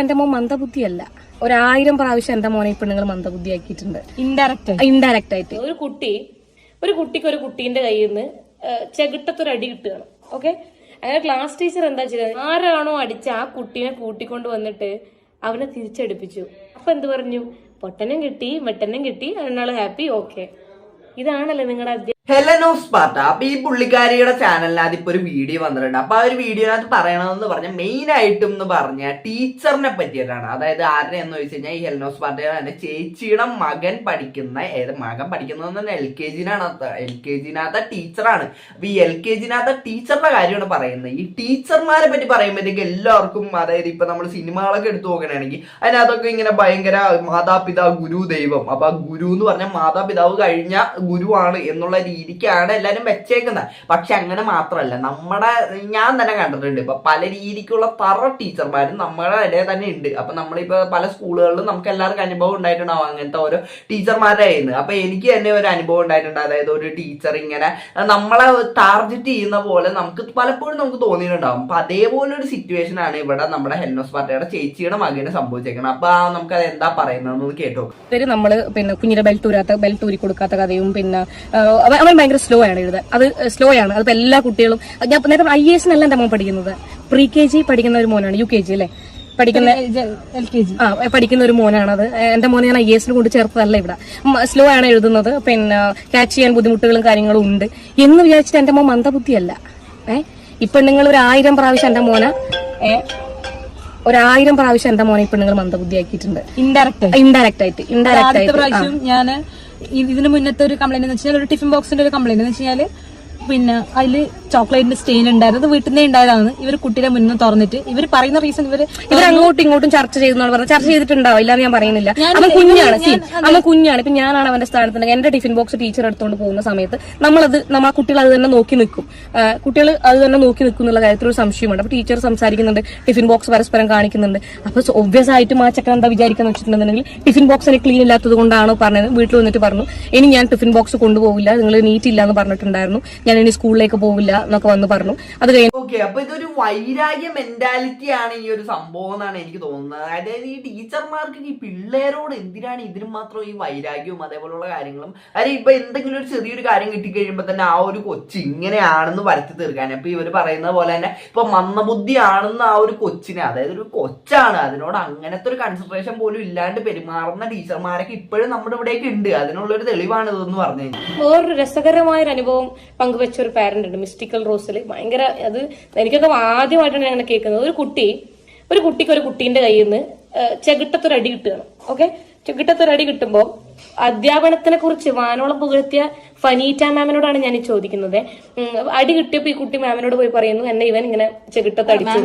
എന്റെ മോൻ മന്ദബുദ്ധിയല്ല. ഒരായിരം പ്രാവശ്യം എന്റെ മോനെ പെണ്ണുങ്ങൾ മന്ദബുദ്ധിയാക്കിയിട്ടുണ്ട്. ഇൻഡയറക്റ്റ് ഇൻഡയറക്റ്റ് ആയിട്ട്. ഒരു കുട്ടി ഒരു കുട്ടിക്ക് ഒരു കുട്ടീന്റെ കയ്യിൽ നിന്ന് ചെകിട്ടത്തൊരു അടി കിട്ടുകയാണ്. ഓക്കെ? അങ്ങനെ ക്ലാസ് ടീച്ചർ എന്താ ചെയ്തത്? ആരാണോ അടിച്ച ആ കുട്ടീനെ കൂട്ടിക്കൊണ്ട് വന്നിട്ട് അവനെ തിരിച്ചടിപ്പിച്ചു. അപ്പൊ എന്ത് പറഞ്ഞു? പൊട്ടനും കിട്ടി വെട്ടനും കിട്ടി അതിനാൾ ഹാപ്പി ഓക്കെ. ഇതാണല്ലേ നിങ്ങളുടെ അധ്യാപനം ഹെലനോ സ്പാർട്ട അപ്പൊ ഈ പുള്ളിക്കാരിയുടെ ചാനലിനകത്ത് ഇപ്പൊ ഒരു വീഡിയോ വന്നിട്ടുണ്ട്. അപ്പൊ ആ ഒരു വീഡിയോനകത്ത് പറയണമെന്ന് പറഞ്ഞ മെയിൻ ആയിട്ടും എന്ന് പറഞ്ഞ ടീച്ചറിനെ പറ്റിയിട്ടാണ് അതായത് ആരുടെ എന്ന് ചോദിച്ചു കഴിഞ്ഞാൽ ഈ ഹെലനോ സ്പാർട്ടയുടെ തന്നെ ചേച്ചിയുടെ മകൻ പഠിക്കുന്ന ഏത് മകൻ പഠിക്കുന്നത് തന്നെ എൽ കെ ജിനാണ് എൽ കെ ജിനകത്ത ടീച്ചറാണ് അപ്പൊ ഈ എൽ കെ ജിനകത്ത ടീച്ചറുടെ കാര്യമാണ് പറയുന്നത്. ഈ ടീച്ചർമാരെ പറ്റി പറയുമ്പോഴത്തേക്ക് എല്ലാവർക്കും അതായത് ഇപ്പൊ നമ്മൾ സിനിമകളൊക്കെ എടുത്തു നോക്കണമെങ്കിൽ അതിനകത്തൊക്കെ ഇങ്ങനെ ഭയങ്കര മാതാപിതാ ഗുരു ദൈവം. അപ്പൊ ഗുരു എന്ന് പറഞ്ഞ മാതാപിതാവ് കഴിഞ്ഞ ഗുരുവാണ് എന്നുള്ള രീതിക്കാണ് എല്ലാവരും വെച്ചേക്കുന്നത് പക്ഷെ അങ്ങനെ മാത്രമല്ല നമ്മുടെ ഞാൻ തന്നെ കണ്ടിട്ടുണ്ട്. ഇപ്പൊ പല രീതിക്കുള്ള തറ ടീച്ചർമാരും നമ്മുടെ ഇടയിൽ തന്നെ ഉണ്ട് അപ്പൊ നമ്മളിപ്പോ പല സ്കൂളുകളിലും നമുക്ക് എല്ലാവർക്കും അനുഭവം ഉണ്ടായിട്ടുണ്ടാവും അങ്ങനത്തെ ഓരോ ടീച്ചർമാരുടെ കയ്യിൽ എനിക്ക് തന്നെ ഒരു അനുഭവം ഉണ്ടായിട്ടുണ്ട്. അതായത് ഒരു ടീച്ചർ ഇങ്ങനെ നമ്മളെ ടാർജറ്റ് ചെയ്യുന്ന പോലെ നമുക്ക് പലപ്പോഴും നമുക്ക് തോന്നിയിട്ടുണ്ടാവും. അപ്പൊ അതേപോലെ ഒരു സിറ്റുവേഷൻ ആണ് ഇവിടെ നമ്മുടെ ഹെൽനോസ് പാർട്ടിയുടെ ചേച്ചിയുടെ മകന് സംഭവിച്ചേക്കുന്നത് അപ്പൊ നമുക്ക് അത് എന്താ പറയുന്നതെന്ന് കേട്ടോ നമ്മൾ പിന്നെ കുഞ്ഞിന്റെ ബെൽറ്റ് ഊരാത്ത ബെൽറ്റ് ഊരി കൊടുക്കാത്ത കഥയും പിന്നെ അവൻ ഭയങ്കര സ്ലോ ആണ് എഴുതാൻ. അത് സ്ലോ ആണ്. അതിപ്പോ എല്ലാ കുട്ടികളും ഞാൻ നേരത്തെ ഐ എസ് എല്ലാം എന്റെ മോൻ പഠിക്കുന്നത്? പ്രീ കെ ജി പഠിക്കുന്ന ഒരു മോനാണ്. യു കെ ജി അല്ലേ? പഠിക്കുന്ന എൽ കെ ജി ആ പഠിക്കുന്ന ഒരു മോനാണത് എന്റെ മോനെ ഞാൻ ഐ എസ് കൊണ്ട് ചേർത്തതല്ല ഇവിടെ. സ്ലോ ആണ് എഴുതുന്നത്. പിന്നെ ക്യാച്ച് ചെയ്യാൻ ബുദ്ധിമുട്ടുകളും കാര്യങ്ങളും ഉണ്ട്. എന്ന് വിചാരിച്ചിട്ട് എന്റെ മോൻ മന്ദബുദ്ധിയല്ല. ഏഹ് ഇപ്പൊ നിങ്ങൾ ഒരു ആയിരം പ്രാവശ്യം എന്റെ മോനെ ഒരായിരം പ്രാവശ്യം എന്റെ മോനെ ഇപ്പൊ നിങ്ങൾ മന്ദബുദ്ധിയാക്കിയിട്ടുണ്ട്. ഇൻഡയറക്റ്റ് ഇൻഡയറക്റ്റ് ആയിട്ട്. ഇൻഡയറക്റ്റ് ആയിട്ട്. ഞാൻ ഇതിന് മുന്നത്തെ ഒരു കംപ്ലൈന്റ് എന്ന് വെച്ചാൽ ഒരു ടിഫിൻ ബോക്സിന്റെ ഒരു കംപ്ലൈന്റ് എന്ന് വെച്ചാൽ പിന്നെ അതിൽ ചോക്ലേറ്റിന്റെ സ്റ്റെയിൻ ഉണ്ടായിരുന്നു വീട്ടിൽ നിന്നേ ഉണ്ടായതാണ്. ഇവർ കുട്ടിയുടെ മുന്നിൽ തുറന്നിട്ട്. ഇവർ പറയുന്ന റീസൺ ഇവർ ഇവർ അങ്ങോട്ടും ഇങ്ങോട്ടും ചർച്ച ചെയ്തു പറഞ്ഞത്. ചർച്ച ചെയ്തിട്ടുണ്ടാവും. ഇല്ലാന്ന് ഞാൻ പറയുന്നില്ല. അവൻ കുഞ്ഞാണ്. സീൻ. അവൻ കുഞ്ഞാണ്. ഇപ്പൊ ഞാനാണ് അവന്റെ സ്ഥാനത്തുണ്ടെങ്കിൽ എന്റെ ടിഫിൻ ബോക്സ് ടീച്ചർ എടുത്തുകൊണ്ട് പോകുന്ന സമയത്ത് നമ്മളത് നമ്മൾ ആ കുട്ടികൾ അത് തന്നെ നോക്കി നിൽക്കും. കുട്ടികൾ അത് തന്നെ നോക്കി നിൽക്കും എന്നുള്ള കാര്യത്തിൽ ഒരു സംശയമുണ്ട്. അപ്പൊ ടീച്ചർ സംസാരിക്കുന്നുണ്ട്. ടിഫിൻ ബോക്സ് പരസ്പരം കാണിക്കുന്നുണ്ട്. അപ്പൊ ഒബ്വിയസ് ആയിട്ട് ആ ഒക്കെ എന്താ വിചാരിക്കാന്ന് വെച്ചിട്ടുണ്ടെന്നുണ്ടെങ്കിൽ ടിഫിൻ ബോക്സ് എനിക്ക് ക്ലീൻ ഇല്ലാത്തത് കൊണ്ടാണോ പറഞ്ഞത്. വീട്ടിൽ വന്നിട്ട് പറഞ്ഞു ഇനി ഞാൻ ടിഫിൻ ബോക്സ് കൊണ്ടുപോകില്ല നിങ്ങൾ നീറ്റ് ഇല്ല എന്ന് പറഞ്ഞിട്ടുണ്ടായിരുന്നു. ഞാൻ ഇനി സ്കൂളിലേക്ക് പോവില്ല. എന്നൊക്കെ വന്ന് പറഞ്ഞു. അത് കഴിഞ്ഞു ഓക്കെ അപ്പൊ ഇതൊരു വൈരാഗ്യ മെന്റാലിറ്റി ആണ് ഈ ഒരു സംഭവം എന്നാണ് എനിക്ക് തോന്നുന്നത്. അതായത് ഈ ടീച്ചർമാർക്ക് ഈ പിള്ളേരോട് എന്തിനാണ് ഇതിനും മാത്രം ഈ വൈരാഗ്യവും അതേപോലുള്ള കാര്യങ്ങളും? അതായത് ഇപ്പൊ എന്തെങ്കിലും ഒരു ചെറിയൊരു കാര്യം കിട്ടിക്കഴിയുമ്പോ തന്നെ ആ ഒരു കൊച്ചു ഇങ്ങനെയാണെന്ന് വരത്തി തീർക്കാൻ അപ്പൊ ഇവർ പറയുന്ന പോലെ തന്നെ ഇപ്പൊ മന്ദബുദ്ധി ആണെന്ന് ആ ഒരു കൊച്ചിനെ അതായത് ഒരു കൊച്ചാണ് അതിനോട് അങ്ങനത്തെ ഒരു കൺസെൻട്രേഷൻ പോലും ഇല്ലാണ്ട് പെരുമാറുന്ന ടീച്ചർമാരൊക്കെ ഇപ്പോഴും നമ്മുടെ ഇവിടേക്ക് ഉണ്ട്. അതിനുള്ള ഒരു തെളിവാണ് ഇതെന്ന് പറഞ്ഞു കഴിഞ്ഞാൽ. വേറൊരു രസകരമായ ഒരു അനുഭവം പങ്കുവെച്ച ഒരു പാരന്റ് ഉണ്ട് മിസ്റ്റിക്കൽ റോസിൽ ഭയങ്കര അത് എനിക്കൊക്കെ ആദ്യമായിട്ടാണ് അങ്ങനെ കേൾക്കുന്നത്. ഒരു കുട്ടി ഒരു കുട്ടിക്ക് ഒരു കുട്ടീന്റെ കയ്യിൽ നിന്ന് ചെകിട്ടത്തൊരു അടി കിട്ടുകയാണ്. ഓക്കെ? ചെകിട്ടത്തൊരു അടി കിട്ടുമ്പോൾ അധ്യാപനത്തിനെ കുറിച്ച് വാനോളം പുകഴ്ത്തിയ ഫനീറ്റ മാമിനോടാണ് ഞാൻ ചോദിക്കുന്നത്. അടി കിട്ടിയപ്പോ ഈ കുട്ടി മാമിനോട് പോയി പറയുന്നു എന്നെ ഇവൻ ഇങ്ങനെ ചെകിട്ടത്തടിച്ചു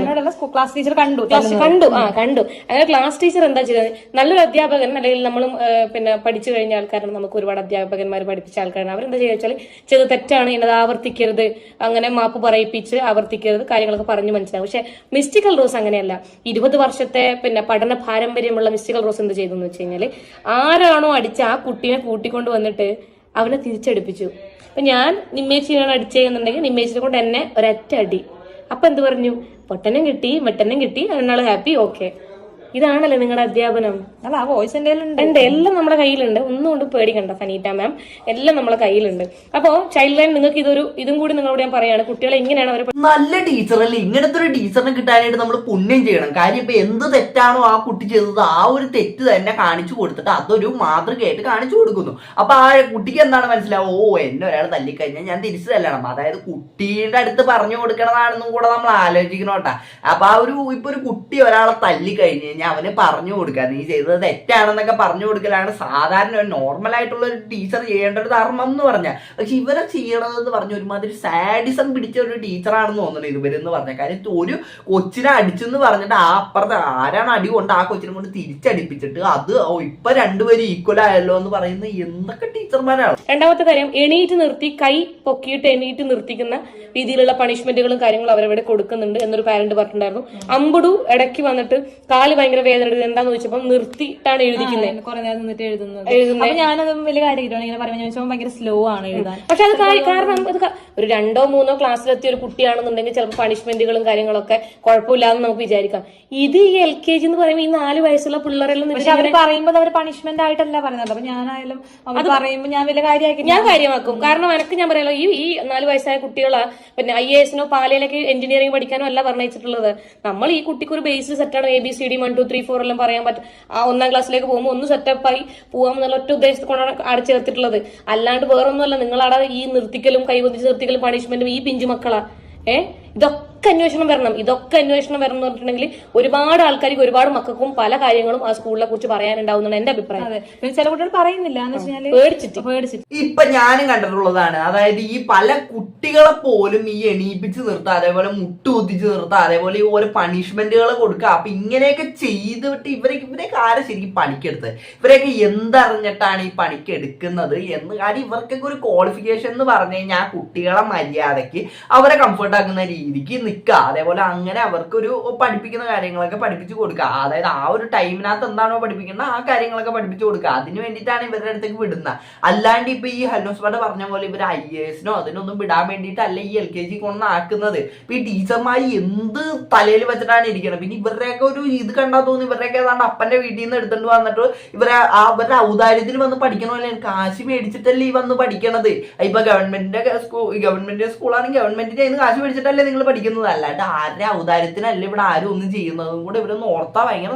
ക്ലാസ് ടീച്ചർ കണ്ടു കണ്ടു. ആ കണ്ടു. അങ്ങനെ ക്ലാസ് ടീച്ചർ എന്താ ചെയ്തത്? നല്ലൊരു അധ്യാപകൻ അല്ലെങ്കിൽ നമ്മളും പിന്നെ പഠിച്ചു കഴിഞ്ഞ ആൾക്കാരാണ് നമുക്ക് ഒരുപാട് അധ്യാപകന്മാർ പഠിപ്പിച്ച ആൾക്കാരാണ്. അവരെന്താ ചെയ്യുക വെച്ചാൽ ചെയ്ത് തെറ്റാണ് ഇന്നത് ആവർത്തിക്കരുത് അങ്ങനെ മാപ്പ് പറയിപ്പിച്ച് ആവർത്തിക്കരുത് കാര്യങ്ങളൊക്കെ പറഞ്ഞു മനസ്സിലാവും. പക്ഷെ മിസ്റ്റിക്കൽ റോസ് അങ്ങനെയല്ല. ഇരുപത് വർഷത്തെ പിന്നെ പഠന പാരമ്പര്യമുള്ള മിസ്റ്റിക്കൽ റോസ് എന്ത് ചെയ്തു എന്ന് വെച്ച് കഴിഞ്ഞാൽ ആരാണോ അടിച്ച ആ കുട്ടീനെ കൂട്ടിക്കൊണ്ട് വന്നിട്ട് അവനെ തിരിച്ചടിപ്പിച്ചു. അപ്പൊ ഞാൻ നിമ്മേച്ചിയാണ് അടിച്ചതെന്നുണ്ടെങ്കിൽ നിമ്മേച്ചിനെ കൊണ്ട് എന്നെ ഒരൊറ്റ അടി. അപ്പൊ എന്ത് പറഞ്ഞു? പൊട്ടനും കിട്ടി മെട്ടനും കിട്ടി അതിനാൾ ഹാപ്പി ഓക്കെ ഇതാണല്ലേ നിങ്ങളുടെ അധ്യാപനം. അല്ല ആ വോയിസ് എന്റെ ഉണ്ട് എല്ലാം നമ്മുടെ കയ്യിലുണ്ട്. ഒന്നും കൊണ്ട് പേടിക്കണ്ട ഫനീറ്റ മാം. എല്ലാം നമ്മുടെ കയ്യിലുണ്ട്. അപ്പോ ചൈൽഡ് ലൈൻ നിങ്ങൾക്ക് ഇതൊരു ഇതും കൂടി നിങ്ങളോട് ഞാൻ പറയാണ്. കുട്ടികളെ ഇങ്ങനെയാണ് അവർ നല്ല ടീച്ചർ അല്ലേ? ഇങ്ങനത്തെ ഒരു ടീച്ചറിനെ കിട്ടാനായിട്ട് നമ്മൾ പുണ്യം ചെയ്യണം. കാര്യം ഇപ്പൊ എന്ത് തെറ്റാണോ ആ കുട്ടി ചെയ്തത് ആ ഒരു തെറ്റ് തന്നെ കാണിച്ചു കൊടുത്തിട്ട് അതൊരു മാതൃകയായിട്ട് കാണിച്ചു കൊടുക്കുന്നു. അപ്പൊ ആ കുട്ടിക്ക് എന്താണ് മനസ്സിലാവുക? ഓ എന്നെ ഒരാൾ തല്ലിക്കഴിഞ്ഞാൽ ഞാൻ തിരിച്ചു തല്ലണം. അതായത് കുട്ടിയുടെ അടുത്ത് പറഞ്ഞു കൊടുക്കണതാണെന്നും കൂടെ നമ്മൾ ആലോചിക്കണം കേട്ടാ. അപ്പൊ ആ ഒരു ഇപ്പൊ ഒരു കുട്ടി ഒരാളെ തല്ലിക്കഴിഞ്ഞ് കഴിഞ്ഞാൽ അവന് പറഞ്ഞു കൊടുക്കുക നീ ചെയ്തത് തെറ്റാണെന്നൊക്കെ പറഞ്ഞു കൊടുക്കലാണ് സാധാരണ നോർമൽ ആയിട്ടുള്ള ഒരു ടീച്ചർ ചെയ്യേണ്ട ഒരു ധർമ്മം എന്ന് പറഞ്ഞാൽ. പക്ഷെ ഇവരെ ചെയ്യണതെന്ന് പറഞ്ഞ ഒരുമാതിരി സാഡിസം പിടിച്ച ഒരു ടീച്ചറാണെന്ന് തോന്നുന്നു ഇവരെന്ന് പറഞ്ഞ. കാര്യം ഒരു കൊച്ചിനെ അടിച്ചെന്ന് പറഞ്ഞിട്ട് ആ അപ്പുറത്ത് ആരാണ് അടി കൊണ്ട് ആ കൊച്ചിനെ കൊണ്ട് തിരിച്ചടിപ്പിച്ചിട്ട് അത് ഇപ്പൊ രണ്ടുപേരും ഈക്വൽ ആയല്ലോ എന്ന് പറയുന്ന എന്തൊക്കെ ടീച്ചർമാരാണ്. രണ്ടാമത്തെ കാര്യം എണീറ്റ് നിർത്തി കൈ പൊക്കിയിട്ട് എണീറ്റ് നിർത്തിക്കുന്ന രീതിയിലുള്ള പണിഷ്മെന്റുകളും കാര്യങ്ങളും അവരവിടെ കൊടുക്കുന്നുണ്ട് എന്നൊരു പാരന്റ് പറഞ്ഞിട്ടുണ്ടായിരുന്നു. അമ്പുടു ഇടയ്ക്ക് വന്നിട്ട് കാൽ ഭയങ്കര വേദന എടുക്കുന്നത് എന്താന്ന് ചോദിച്ചപ്പോൾ നിർത്തി നിർത്തിയിട്ടാണ് എഴുതിക്കുന്നത്. കുറെ നേരം നിന്നിട്ട് എഴുതുന്നത്. എഴുതുന്നത്. ഞാനതും വലിയ കാര്യമാണ് ഇങ്ങനെ പറയുമ്പോൾ ഞാൻ ചോദിച്ചാൽ ഭയങ്കര സ്ലോ ആണ് എഴുതാൻ. പക്ഷെ അത് കാരണം അത് ഒരു രണ്ടോ മൂന്നോ ക്ലാസ്സിലെത്തിയ ഒരു കുട്ടിയാണെന്നുണ്ടെങ്കിൽ ചിലപ്പോൾ പണിഷ്മെന്റുകളും കാര്യങ്ങളൊക്കെ കുഴപ്പമില്ലാന്ന് നമുക്ക് വിചാരിക്കാം. ഇത് ഈ എൽ കെ ജി എന്ന് പറയുമ്പോൾ ഈ നാല് വയസ്സുള്ള പിള്ളേരെല്ലാം പക്ഷെ അവർ പറയുമ്പോൾ അവർ പണിഷ്മെന്റ് ആയിട്ടല്ല പറയുന്നത്. അപ്പൊ ഞാനായാലും അവർ പറയുമ്പോൾ ഞാൻ വലിയ കാര്യമാക്കി ഞാൻ കാര്യമാക്കും. കാരണം എനിക്ക് ഞാൻ പറയാലോ ഈ ഈ നാല് വയസ്സായ കുട്ടികളെ പിന്നെ ഐ എ എസിനോ പാലയിലേക്ക് എഞ്ചിനീയറിംഗ് പഠിക്കാനോ അല്ല പറഞ്ഞിട്ടുള്ളത് നമ്മൾ ഈ കുട്ടിക്ക് ഒരു ബേസ് സെറ്റാണ് A B C D one two three four എല്ലാം പറയാൻ പറ്റും ആ ഒന്നാം ക്ലാസ്സിലേക്ക് പോകുമ്പോൾ ഒന്ന് സെറ്റപ്പായി പോകാമെന്നുള്ള ഒറ്റ ഉദ്ദേശത്തിൽ കൊണ്ടാണ് അവിടെ ചേർത്തിട്ടുള്ളത്. അല്ലാണ്ട് വേറൊന്നുമല്ല നിങ്ങളവിടെ ഈ നിർത്തിക്കലും കൈവന്തിച്ച് നിർത്തിക്കലും പണിഷ്മെന്റും ഈ പിഞ്ചു മക്കളാ. ഏഹ് ഇതൊക്കെ അന്വേഷണം വരണം. ഇതൊക്കെ അന്വേഷണം വരണം എന്ന് പറഞ്ഞിട്ടുണ്ടെങ്കിൽ ഒരുപാട് ആൾക്കാർക്ക് ഒരുപാട് മക്കൾക്കും പല കാര്യങ്ങളും ആ സ്കൂളിനെ കുറിച്ച് പറയാനുണ്ടാവുന്നതാണ് എന്റെ അഭിപ്രായം. ചില കുട്ടികൾ പറയുന്നില്ല. പേടിച്ചിട്ട്. പേടിച്ചിട്ട്. ഇപ്പൊ ഞാനും കണ്ടിട്ടുള്ളതാണ്. അതായത് ഈ പല കുട്ടികളെ പോലും ഈ എണീപ്പിച്ച് നിർത്തുക അതേപോലെ മുട്ടുകുത്തിച്ച് നിർത്തുക അതേപോലെ ഈ ഓരോ പണിഷ്മെന്റുകൾ കൊടുക്കുക അപ്പൊ ഇങ്ങനെയൊക്കെ ചെയ്തിട്ട് ഇവരെ ഇവരെയൊക്കെ ആരെ ശരിക്കും പണിക്കെടുത്തത്? ഇവരെയൊക്കെ എന്തറിഞ്ഞിട്ടാണ് ഈ പണിക്ക് എടുക്കുന്നത് എന്ന്? കാര്യം ഇവർക്കൊക്കെ ഒരു ക്വാളിഫിക്കേഷൻ എന്ന് പറഞ്ഞു കഴിഞ്ഞാൽ ആ കുട്ടികളെ മര്യാദയ്ക്ക് അവരെ കംഫർട്ട് ആക്കുന്ന രീതിക്ക് നിൽക്കുക അതേപോലെ അങ്ങനെ അവർക്കൊരു പഠിപ്പിക്കുന്ന കാര്യങ്ങളൊക്കെ പഠിപ്പിച്ചു കൊടുക്കുക അതായത് ആ ഒരു ടൈമിനകത്ത് എന്താണോ പഠിപ്പിക്കുന്നത് ആ കാര്യങ്ങളൊക്കെ പഠിപ്പിച്ചു കൊടുക്കുക അതിന് വേണ്ടിയിട്ടാണ് ഇവരുടെ അടുത്തേക്ക് വിടുന്നത് അല്ലാണ്ട് ഇപ്പൊ ഈ ഹൽനോസ് പാട്ട് പറഞ്ഞ പോലെ ഇവർ ഐ എ എസിനോ അതിനൊന്നും വിടാൻ വേണ്ടിയിട്ടല്ല ഈ എൽ കെ ജി കൊണ്ടാക്കുന്നത് ഇപ്പൊ ഈ ടീച്ചർമാർ എന്ത് തലയിൽ വെച്ചിട്ടാണ് ഇരിക്കുന്നത് പിന്നെ ഇവരുടെയൊക്കെ ഒരു ഇത് കണ്ടാൽ തോന്നുന്നു ഇവരുടെയൊക്കെ ഏതാണ്ട് അപ്പന്റെ വീട്ടിൽ നിന്ന് എടുത്തുകൊണ്ട് വന്നിട്ട് ഇവരെ അവരുടെ ഔദാര്യത്തിൽ വന്ന് പഠിക്കണ പോലെ കാശ് മേടിച്ചിട്ടല്ലേ ഈ വന്ന് പഠിക്കണത്? ഇപ്പൊ ഗവൺമെന്റിന്റെ സ്കൂൾ ഗവൺമെന്റ് സ്കൂളാണെങ്കിൽ ഗവൺമെന്റിന്റെ കാശ് മേടിച്ചിട്ടല്ലേ നിങ്ങൾ പഠിക്കുന്നത്? അല്ലാണ്ട് ആരുടെ ഔദാര്യത്തിനല്ല ഇവിടെ ആരും ഒന്നും ചെയ്യുന്നതും കൂടെ ഇവരൊന്ന് ഓർത്താ ഭയങ്കര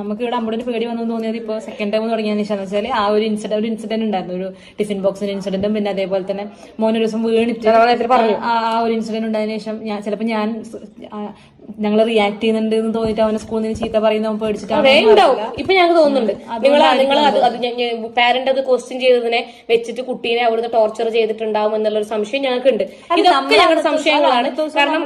നമുക്ക് ഇവിടെ അമ്മയുടെ പേടി വന്നു തോന്നിയത് ഇപ്പോൾ സെക്കൻഡ് ടൈം തുടങ്ങിയതിന് ശേഷം. വെച്ചാൽ ആ ഒരു ഇൻസിഡന്റ് ഒരു ഇൻസിഡന്റ് ഉണ്ടായിരുന്നു. ഒരു ടിഫിൻ ബോക്സിന്റെ ഇൻസിഡന്റും പിന്നെ അതേപോലെ തന്നെ മോനൊരു ദിവസം വീണിട്ട് ആ ആ ഒരു ഇൻസിഡന്റ് ഉണ്ടായതിനു ശേഷം ഞാൻ ചിലപ്പോൾ ഞാൻ ഞങ്ങൾ റിയാക്ട് ചെയ്യുന്നുണ്ട് എന്ന് തോന്നിട്ട് അവനെ സ്കൂളിൽ നിന്ന് ചീത്ത പറയുന്ന പേടിച്ചിട്ടാണ് ഇപ്പൊ ഞങ്ങൾക്ക് തോന്നുന്നുണ്ട്. നിങ്ങൾ നിങ്ങൾ അത് അത് പാരന്റ് അത് ക്വസ്റ്റ്യൻ ചെയ്തതിനെ വെച്ചിട്ട് കുട്ടീനെ അവിടുന്ന് ടോർച്ചർ ചെയ്തിട്ടുണ്ടാവും എന്നുള്ളൊരു സംശയം ഞങ്ങൾക്ക് ഉണ്ട് ഇതൊക്കെ ഞങ്ങളുടെ സംശയങ്ങളാണ്. കാരണം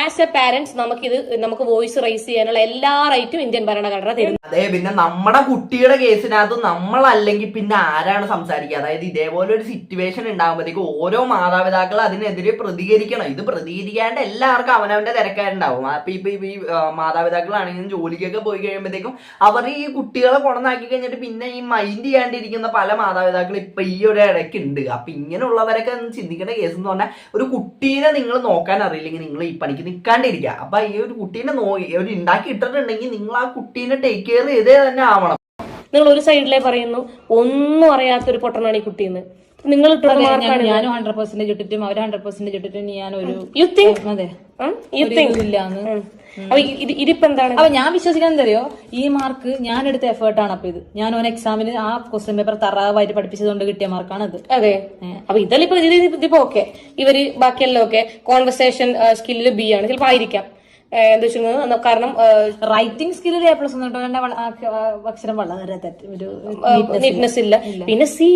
ആസ് എ പാരന്റ്സ് നമുക്ക് ഇത് നമുക്ക് വോയിസ് റൈസ് ചെയ്യാനുള്ള എല്ലാ റൈറ്റും ഇന്ത്യൻ ഭരണഘടന തരുന്നു അതെ പിന്നെ നമ്മുടെ കുട്ടിയുടെ കേസിനകത്ത് നമ്മളല്ലെങ്കിൽ പിന്നെ ആരാണ് സംസാരിക്കുക? അതായത് ഇതേപോലെ ഒരു സിറ്റുവേഷൻ ഉണ്ടാകുമ്പോഴത്തേക്ക് ഓരോ മാതാപിതാക്കൾ അതിനെതിരെ പ്രതികരിക്കണം. ഇത് പ്രതികരിക്കാണ്ട് എല്ലാവർക്കും അവനവന്റെ തിരക്കാരുണ്ടാവും അപ്പൊ ഇപ്പൊ ഇപ്പൊ ഈ മാതാപിതാക്കളാണെങ്കിലും ജോലിക്കൊക്കെ പോയി കഴിയുമ്പോഴത്തേക്കും അവർ ഈ കുട്ടികളെ കൊണന്നാക്കി കഴിഞ്ഞിട്ട് പിന്നെ ഈ മൈൻഡ് ചെയ്യാണ്ടിരിക്കുന്ന പല മാതാപിതാക്കൾ ഇപ്പൊ ഈ ഒരു ഇടയ്ക്ക് ഉണ്ട് അപ്പൊ ഇങ്ങനെയുള്ളവരൊക്കെ ചിന്തിക്കേണ്ട കേസ് എന്ന് പറഞ്ഞാൽ ഒരു കുട്ടീനെ നിങ്ങൾ നോക്കാൻ അറിയില്ലെങ്കിൽ നിങ്ങൾ ഈ പണിക്ക് നിൽക്കാണ്ടിരിക്കുക അപ്പൊ ഈ ഒരു കുട്ടീനെ നോ ഒരു ഉണ്ടാക്കി ഇട്ടിട്ടുണ്ടെങ്കിൽ നിങ്ങൾ ആ കുട്ടീനെ ടേക്ക് കെയർ ചെയ്തേ തന്നെ ആവണം. നിങ്ങൾ ഒരു സൈഡിലേ പറയുന്നു ഒന്നും അറിയാത്തൊരു പൊട്ടനാണ് ഈ കുട്ടിയെന്ന് നിങ്ങൾ ഞാനും ഹൺഡ്രഡ് പെർസെന്റേജ് ഇട്ടിട്ടും അവർ ഹൺഡ്രഡ് പെർസെന്റേജ് ഇട്ടിട്ടും ഞാൻ ഒരു തിങ്ക് അതെ. യു തിങ്ക് ഇല്ലാന്ന് അപ്പൊ എന്താണ്? അപ്പൊ ഞാൻ വിശ്വസിക്കാൻ തരുമോ ഈ മാർക്ക് ഞാൻ എടുത്ത എഫേർട്ടാണ് അപ്പൊ ഇത്. ഞാൻ ഓൻ എക്സാമിന് ആ ക്വസ്റ്റ്യൻ പേപ്പർ തറാവായിട്ട് പഠിപ്പിച്ചതുകൊണ്ട് കിട്ടിയ മാർക്കാണ് അത്. അതെ. അപ്പൊ ഇതെല്ലാം ഇപ്പൊ ഇതിപ്പോ ഓക്കെ ഇവർ ബാക്കിയെല്ലാം ഓക്കെ കോൺവെർസേഷൻ സ്കില്ലിൽ ബി ആണ്. ചിലപ്പോ ആയിരിക്കാം. എന്താ വെച്ചാൽ കാരണം റൈറ്റിംഗ് സ്കില്ലിൽ എ പ്ലസ് അക്ഷരം വളരെ ഒരു നീറ്റ്നെസ് ഇല്ല. പിന്നെ സി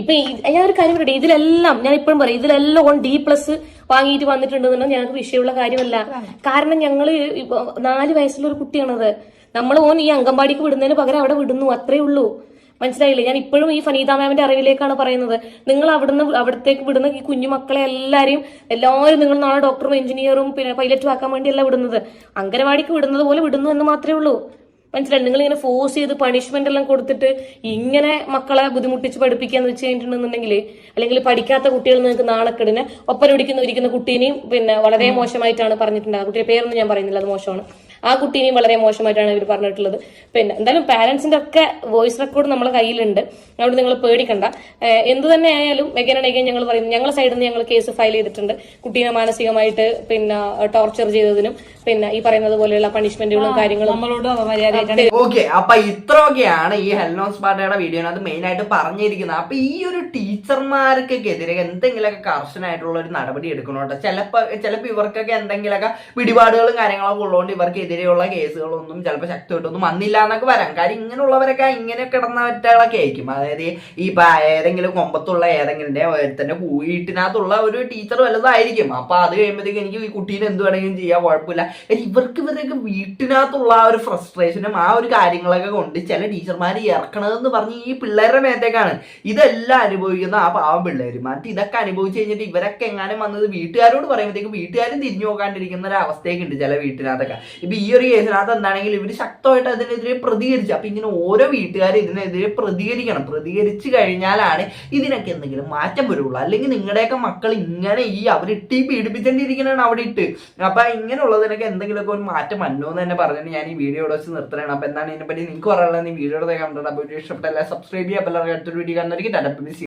ഇപ്പൊ ഞാൻ ഒരു കാര്യം പറയട്ടെ ഇതിലെല്ലാം ഞാൻ ഇപ്പോഴും പറയും ഇതിലെല്ലാം ഓൺ ഡി പ്ലസ് വാങ്ങിയിട്ട് വന്നിട്ടുണ്ടെന്നുണ്ടെങ്കിൽ ഞങ്ങൾക്ക് വിഷയമുള്ള കാര്യമല്ല. കാരണം ഞങ്ങൾ ഇപ്പൊ നാല് വയസ്സുള്ള ഒരു കുട്ടിയാണത്. നമ്മൾ ഓൻ ഈ അംഗൻവാടിക്ക് വിടുന്നതിന് പകരം അവിടെ വിടുന്നു അത്രേ ഉള്ളൂ. മനസ്സിലായില്ലേ? ഞാൻ ഇപ്പോഴും ഈ ഫനീത മാമിന്റെ അറിവിലേക്കാണ് പറയുന്നത്. നിങ്ങൾ അവിടുന്ന് അവിടത്തേക്ക് വിടുന്ന ഈ കുഞ്ഞു മക്കളെ എല്ലാവരെയും എല്ലാവരും നിങ്ങൾ നാളെ ഡോക്ടറും എഞ്ചിനീയറും പിന്നെ പൈലറ്റും ആക്കാൻ വേണ്ടിയല്ല വിടുന്നത്. അംഗനവാടിക്ക് വിടുന്നത് പോലെ വിടുന്നു എന്ന് മാത്രമേ ഉള്ളൂ. മനസ്സിലായി? നിങ്ങൾ ഇങ്ങനെ ഫോഴ്സ് ചെയ്ത് പണിഷ്മെന്റ് എല്ലാം കൊടുത്തിട്ട് ഇങ്ങനെ മക്കളെ ബുദ്ധിമുട്ടിച്ച് പഠിപ്പിക്കാന്ന് വെച്ച് കഴിഞ്ഞിട്ടുണ്ടെന്നുണ്ടെങ്കിൽ അല്ലെങ്കിൽ പഠിക്കാത്ത കുട്ടികൾ നിങ്ങൾക്ക് നാണക്കെടിന് ഒപ്പം ഇരിക്കുന്ന ഇരിക്കുന്ന കുട്ടീനെയും പിന്നെ വളരെ മോശമായിട്ടാണ് പറഞ്ഞിട്ടുണ്ട് ആ കുട്ടിയുടെ പേരൊന്നും ഞാൻ പറയുന്നില്ല അത് മോശമാണ്. ആ കുട്ടീനെയും വളരെ മോശമായിട്ടാണ് ഇവർ പറഞ്ഞിട്ടുള്ളത്. പിന്നെ എന്തായാലും പാരന്റ്സിന്റെ ഒക്കെ വോയിസ് റെക്കോർഡ് നമ്മളെ കയ്യിലുണ്ട്. അവിടെ നിങ്ങൾ പേടിക്കണ്ട. എന്ത് തന്നെ ആയാലും വെഗനടയ്ക്കാൻ ഞങ്ങൾ പറയുന്നു ഞങ്ങളുടെ സൈഡിൽ നിന്ന് ഞങ്ങൾ കേസ് ഫയൽ ചെയ്തിട്ടുണ്ട്. കുട്ടീനെ മാനസികമായിട്ട് പിന്നെ ടോർച്ചർ ചെയ്തതിനും പിന്നെ ഈ പറയുന്നത് പോലെയുള്ള പണിഷ്മെന്റുകളും കാര്യങ്ങളും. നമ്മളോട് ഓക്കെ അപ്പൊ ഇത്രയൊക്കെയാണ് ഈ ഹെൽനോസ് പാർട്ടിയുടെ വീഡിയോനകത്ത് മെയിൻ ആയിട്ട് പറഞ്ഞിരിക്കുന്നത്. അപ്പൊ ഈ ഒരു ടീച്ചർമാർക്കൊക്കെ ടീച്ചർമാർക്കെതിരെ എന്തെങ്കിലുമൊക്കെ കർശനായിട്ടുള്ള ഒരു നടപടി എടുക്കണോട്ടോ? ചിലപ്പോ ചിലപ്പോ ഇവർക്കൊക്കെ എന്തെങ്കിലുമൊക്കെ പിടിപാടുകളും കാര്യങ്ങളൊക്കെ ഉള്ളതുകൊണ്ട് ഇവർക്കെതിരെയുള്ള കേസുകളൊന്നും ചിലപ്പോൾ ശക്തമായിട്ടൊന്നും വന്നില്ല എന്നൊക്കെ വരാം കാര്യം ഇങ്ങനെയുള്ളവരൊക്കെ ഇങ്ങനെ കിടന്ന കിടന്നവറ്റകളൊക്കെ ആയിരിക്കും. അതായത് ഈ ഏതെങ്കിലും കൊമ്പത്തുള്ള ഏതെങ്കിലും തന്നെ വീട്ടിനകത്തുള്ള ഒരു ടീച്ചർ വലുതായിരിക്കും. അപ്പൊ അത് കഴിയുമ്പോഴത്തേക്ക് എനിക്ക് ഈ കുട്ടീനെ എന്ത് വേണമെങ്കിലും ചെയ്യാൻ കുഴപ്പമില്ല. ഇവർക്ക് ഇവരൊക്കെ വീട്ടിനകത്തുള്ള ആ ഒരു ഫ്രസ്ട്രേഷനും ആ ഒരു കാര്യങ്ങളൊക്കെ കൊണ്ട് ചില ടീച്ചർമാർ ഇറക്കണതെന്ന് പറഞ്ഞ് ഈ പിള്ളേരുടെ മേത്തേക്കാണ്. ഇതെല്ലാം അനുഭവിക്കുന്ന ആ പാവം പിള്ളേർ മറ്റ് ഇതൊക്കെ അനുഭവിച്ചു കഴിഞ്ഞിട്ട് ഇവരൊക്കെ എങ്ങാനും വന്നത് വീട്ടുകാരോട് പറയുമ്പോഴത്തേക്ക് വീട്ടുകാരും തിരിഞ്ഞു നോക്കാണ്ടിരിക്കുന്ന ഒരു അവസ്ഥയൊക്കെ ഉണ്ട് ചില വീട്ടിനകത്തൊക്കെ. ഇപ്പൊ ഈ ഒരു കേസിനകത്ത് എന്താണെങ്കിൽ ഇവർ ശക്തമായിട്ട് അതിനെതിരെ പ്രതികരിച്ചു അപ്പൊ ഇങ്ങനെ ഓരോ വീട്ടുകാരും ഇതിനെതിരെ പ്രതികരിക്കണം. പ്രതികരിച്ചു കഴിഞ്ഞാലാണ് ഇതിനൊക്കെ എന്തെങ്കിലും മാറ്റം വരുള്ളൂ. അല്ലെങ്കിൽ നിങ്ങളുടെയൊക്കെ മക്കൾ ഇങ്ങനെ ഈ അവർ ഈ പീഡിപ്പിച്ചേണ്ടിയിരിക്കണാണ് അവിടെ ഇട്ട്. അപ്പൊ ഇങ്ങനെയുള്ളതിനൊക്കെ എന്തെങ്കിലുമൊക്കെ ഒരു മാറ്റം വന്നു എന്ന് തന്നെ പറഞ്ഞു ഞാൻ ഈ വീഡിയോ ഇവിടെ വെച്ച് നിർത്തണം അപ്പൊ എന്താണ് ഇതിനെപ്പറ്റി നിങ്ങൾക്ക് പറയാനുള്ളത്? ഈ കണ്ടിട്ട് അപ്പോൾ ഇഷ്ടപ്പെട്ടല്ല സബ്സ്ക്രൈബ് ചെയ്യാം അപ്പോൾ അടുത്തൊരു വീഡിയോ കാണുന്നവർക്ക്